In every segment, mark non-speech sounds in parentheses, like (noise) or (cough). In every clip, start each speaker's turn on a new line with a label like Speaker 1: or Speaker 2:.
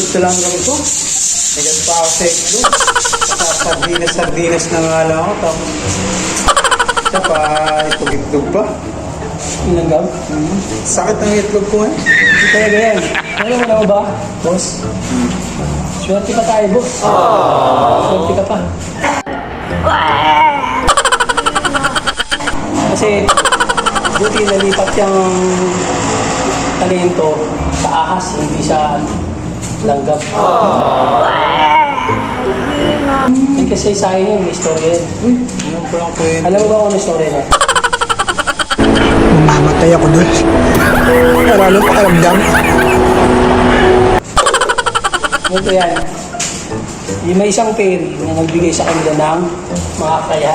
Speaker 1: Ito lang kami ko. Nagat pa ako sa itlog. Saka sardinas-sardinas na nga lang ako. Tapos, isa pa, itlog-itlog pa.
Speaker 2: Inanggam?
Speaker 1: Sakit ng itlog ko eh.
Speaker 2: Hindi talaga yan. Alam mo na ba, boss? Swerte pa tayo, boss. Swerte ka pa. Kasi, buti nalipat yung talento sa ahas, hindi sa langgam. Hindi kasi sa akin yun, may story yan.
Speaker 1: Ano ko lang po yun?
Speaker 2: Alam mo ba kung ano story na?
Speaker 3: Mamamatay ako doon. Wala nang pakaramdam.
Speaker 2: Ito yan. Yung may isang fairy na nagbigay sa kanila ng mga kalinga.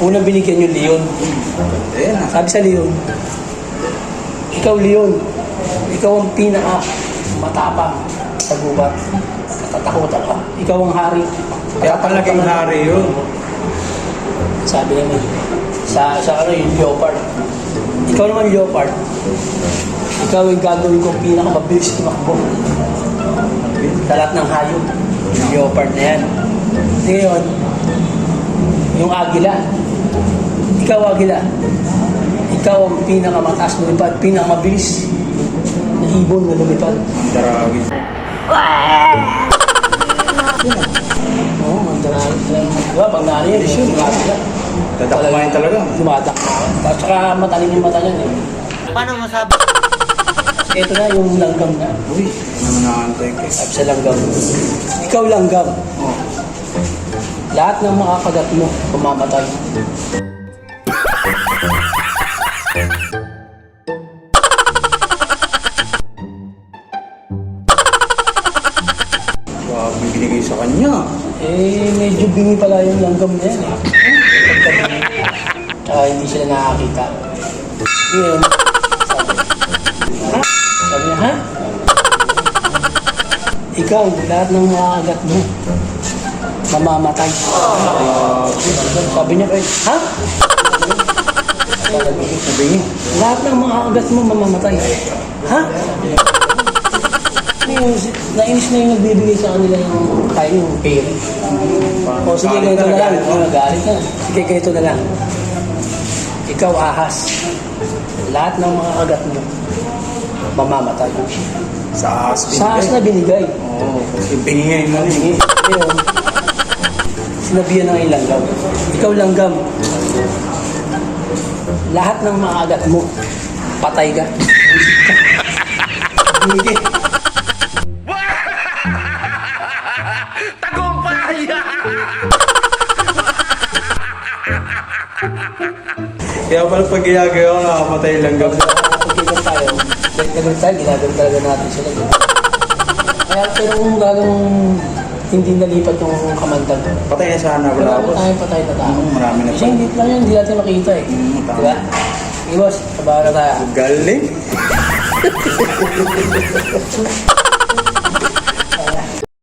Speaker 2: Unang binigyan yung leon.
Speaker 1: Ayan.
Speaker 2: Sabi sa leon, ikaw leon, ikaw ang pinaka matapang sa gubat. Katatakutan ka. Ikaw ang hari.
Speaker 1: Kaya pala naging hari yun.
Speaker 2: Sabi naman, sa, sa ano yung leopard. Ikaw naman leopard. Ikaw yung gagawin kong pinakamabilis tumakbo. Sa lahat ng hayop. Leopard na yan. Ngayon, yung agila. Ikaw agila. Ikaw ang pinakamataas lumipad, pinakamabilis na ibon na lumipad.
Speaker 1: Ang daragin. (laughs)
Speaker 2: Oo, oh, mandaraan. Diba, pag naano yan, yung agila.
Speaker 1: Dadakmahin talaga.
Speaker 2: Dumatak. At saka matalim yung mata niyan eh.
Speaker 4: Paano masabi?
Speaker 2: Ito na yung langgam na.
Speaker 1: Uy, ano naantay ko.
Speaker 2: Sabi sa langgam. Ikaw langgam.
Speaker 1: Oh.
Speaker 2: Lahat ng makakagat mo, kumamatay.
Speaker 1: Kanya.
Speaker 2: Eh, medyo bingi pala yung langgam na yan eh. Tsaka (laughs) hindi sila nakakita. Ngayon, sabi, niya, ha? Ikaw, lahat ng makakagat mo, mamamatay. Sabi niya, ha?
Speaker 1: Sabi niya.
Speaker 2: Lahat ng mga kagat mo mamamatay. Ha? Ngayon, si- nainis na yung nagbibigay sa kanila yung tayo yung pay. O sige,
Speaker 1: Galit
Speaker 2: ganito
Speaker 1: na,
Speaker 2: na lang.
Speaker 1: galit na.
Speaker 2: Oh, galit na. Sige, ganito na lang. Ikaw, ahas. Lahat ng mga kagat mo, mamamatay.
Speaker 1: Sa ahas
Speaker 2: Sa ahas na binigay.
Speaker 1: Oo, kasi binigay mo rin.
Speaker 2: Sige, ngayon, sinabihan ng ilang langgam. Ikaw langgam. Lahat ng mga agat mo, patay ka. (laughs) Hindi.
Speaker 1: Kaya pala pag ginagawa ko, nakamatay lang gabi.
Speaker 2: Pagkikas tayo, pagkikas tayo, ginagawin talaga natin sila. Kaya pero kung gagang hindi nalipat yung kamandang.
Speaker 1: Patay na sana wala
Speaker 2: ako
Speaker 1: boss.
Speaker 2: tayo patay na tao.
Speaker 1: Mm, marami na
Speaker 2: Kasi hindi lang yun, hindi natin makita eh.
Speaker 1: Mm, tama.
Speaker 2: Diba? Boss, kabahan na tayo.
Speaker 1: Galing.